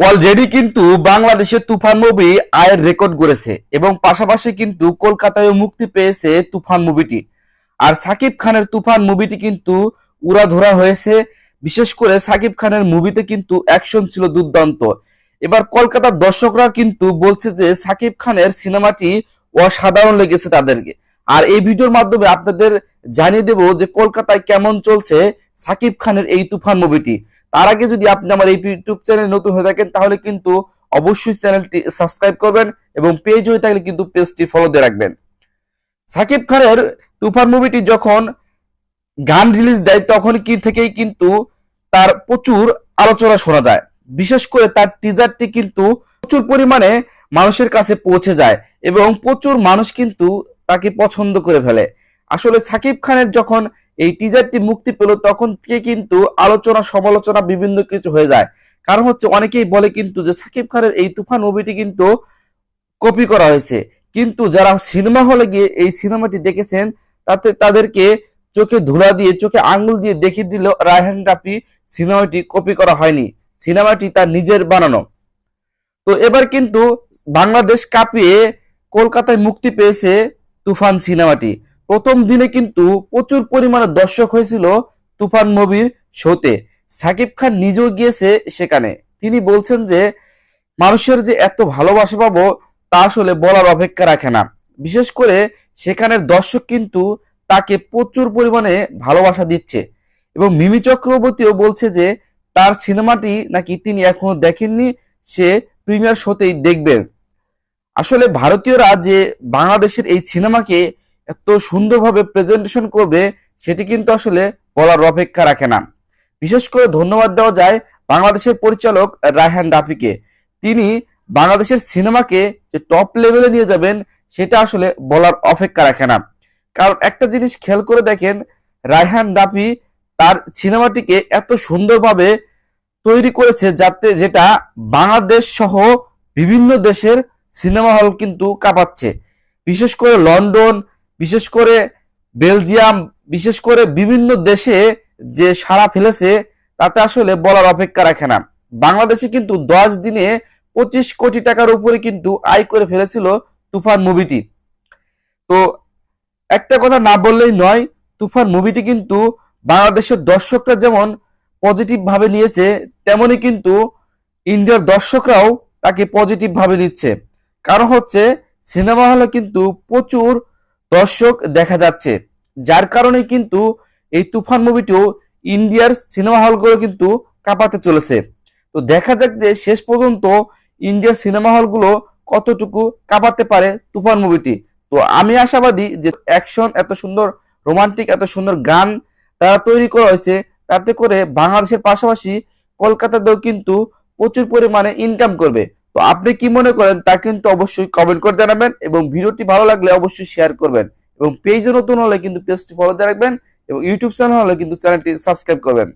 Already কিন্তু বাংলাদেশে তুফান movie আয়ের রেকর্ড করেছে এবং পাশাপাশি কিন্তু কলকাতায় মুক্তি পেয়েছে তুফান মুভিটি। আর সাকিব খানের তুফান মুভিটি কিন্তু উড়াধরা হয়েছে। বিশেষ করে সাকিব খানের মুভিতে কিন্তু অ্যাকশন ছিল দুর্দান্ত। এবার কলকাতার দর্শকরা কিন্তু বলছে যে সাকিব খানের সিনেমাটি অসাধারণ লেগেছে তাদেরকে। আর এই ভিডিওর মাধ্যমে আপনাদের জানিয়ে দেব যে কলকাতায় কেমন চলছে সাকিব খানের এই তুফান মুভিটি। তার আগে যদি আপনি আমার এই ইউটিউব চ্যানেল নতুন হয়ে থাকেন, তাহলে কিন্তু অবশ্যই চ্যানেলটি সাবস্ক্রাইব করবেন এবং পেজ হয়ে থাকলে কিন্তু পেজটি ফলো দিয়ে রাখবেন। সাকিব খানের তুফান মুভিটি যখন গান রিলিজ দেয়, তখন কি থেকেই কিন্তু তার প্রচুর আলোচনা শোনা যায়। বিশেষ করে তার টিজারটি কিন্তু প্রচুর পরিমাণে মানুষের কাছে পৌঁছে যায় এবং প্রচুর মানুষ কিন্তু তাকে পছন্দ করে ফেলে। আসলে সাকিব খানের যখন এই টিজারটি মুক্তি পেল তখন থেকে কিন্তু আলোচনা, সমালোচনা বিভিন্ন কিছু হয়ে যায়। কারণ হচ্ছে অনেকেই বলে কিন্তু যে সাকিব খানের এই তুফান মুভিটি কিন্তু কপি করা হয়েছে। কিন্তু যারা সিনেমা হলে গিয়ে এই সিনেমাটি দেখেছেন, তাতে তাদেরকে চোখে ধুলা দিয়ে, চোখে আঙ্গুল দিয়ে দেখিয়ে দিল রায়হান রাফি সিনেমাটি কপি করা হয়নি। সিনেমাটি তার নিজের বানানো। তো এবার কিন্তু বাংলাদেশ কাঁপিয়ে কলকাতায় মুক্তি পেয়েছে তুফান সিনেমাটি প্রথম দিনে কিন্তু প্রচুর পরিমাণে দর্শক হয়েছিল তুফান মুভির শোতে। সাকিব খান নিজেও গিয়েছে সেখানে। তিনি বলছেন যে, মানুষের যে এত ভালোবাসা পাবো তা আসলে বলার অপেক্ষা রাখে না। বিশেষ করে সেখানের দর্শক কিন্তু তাকে প্রচুর পরিমাণে ভালোবাসা দিচ্ছে। এবং মিমি চক্রবর্তীও বলছে যে, তার সিনেমাটি নাকি তিনি এখনও দেখেননি, সে প্রিমিয়ার শোতেই দেখবেন আসলে ভারতীয়রা যে বাংলাদেশের এই সিনেমাকে এত সুন্দরভাবে প্রেজেন্টেশন করবে, সেটি কিন্তু আসলে বলার অপেক্ষা রাখে না। বিশেষ করে ধন্যবাদ দেওয়া যায় বাংলাদেশের পরিচালক রায়হান রাফিকে তিনি বাংলাদেশের সিনেমাকে যে টপ লেভেলে নিয়ে যাবেন, সেটা আসলে বলার অপেক্ষা রাখে না। কারণ একটা জিনিস খেয়াল করে দেখেন, রায়হান রাফি তার সিনেমাটিকে এত সুন্দরভাবে তৈরি করেছে যাতে যেটা বাংলাদেশ সহ বিভিন্ন দেশের সিনেমা হল কিন্তু কাঁপাচ্ছে। বিশেষ করে লন্ডন বিশেষ করে বেলজিয়াম, বিশেষ করে বিভিন্ন দেশে যে সাড়া ফেলেছে, তাতে আসলে বলার অপেক্ষা রাখে না। বাংলাদেশে কিন্তু দশ দিনে পঁচিশ কোটি টাকার উপরে কিন্তু আয় করে ফেলেছিল তুফান মুভিটি। তো একটা কথা না বললেই নয়, তুফান মুভিটি কিন্তু বাংলাদেশের দর্শকরা যেমন পজিটিভ ভাবে নিয়েছে, তেমনি কিন্তু ইন্ডিয়ার দর্শকরাও তাকে পজিটিভ ভাবে নিচ্ছে। কারণ হচ্ছে, সিনেমা হলে কিন্তু প্রচুর দর্শক দেখা যাচ্ছে। যার কারণে কিন্তু এই তুফান মুভিটিও ইন্ডিয়ার সিনেমা হলগুলো কিন্তু কাঁপাতে চলেছে। তো দেখা যাক যে শেষ পর্যন্ত ইন্ডিয়ার সিনেমা হলগুলো কতটুকু কাঁপাতে পারে তুফান মুভিটি। তো আমি আশাবাদী যে অ্যাকশন এত সুন্দর, রোমান্টিক এত সুন্দর গান তারা তৈরি করা হয়েছে, তাতে করে বাংলাদেশের পাশাপাশি কলকাতাতেও কিন্তু প্রচুর পরিমাণে ইনকাম করবে। তো আপনি কি মনে করেন তা কিন্তু অবশ্যই কমেন্ট করে জানাবেন এবং ভিডিওটি ভালো লাগলে অবশ্যই শেয়ার করবেন এবং পেজে নতুন হলে কিন্তু পেজটি ফলো দিয়ে রাখবেন এবং ইউটিউব চ্যানেল হলে কিন্তু চ্যানেলটি সাবস্ক্রাইব করবেন।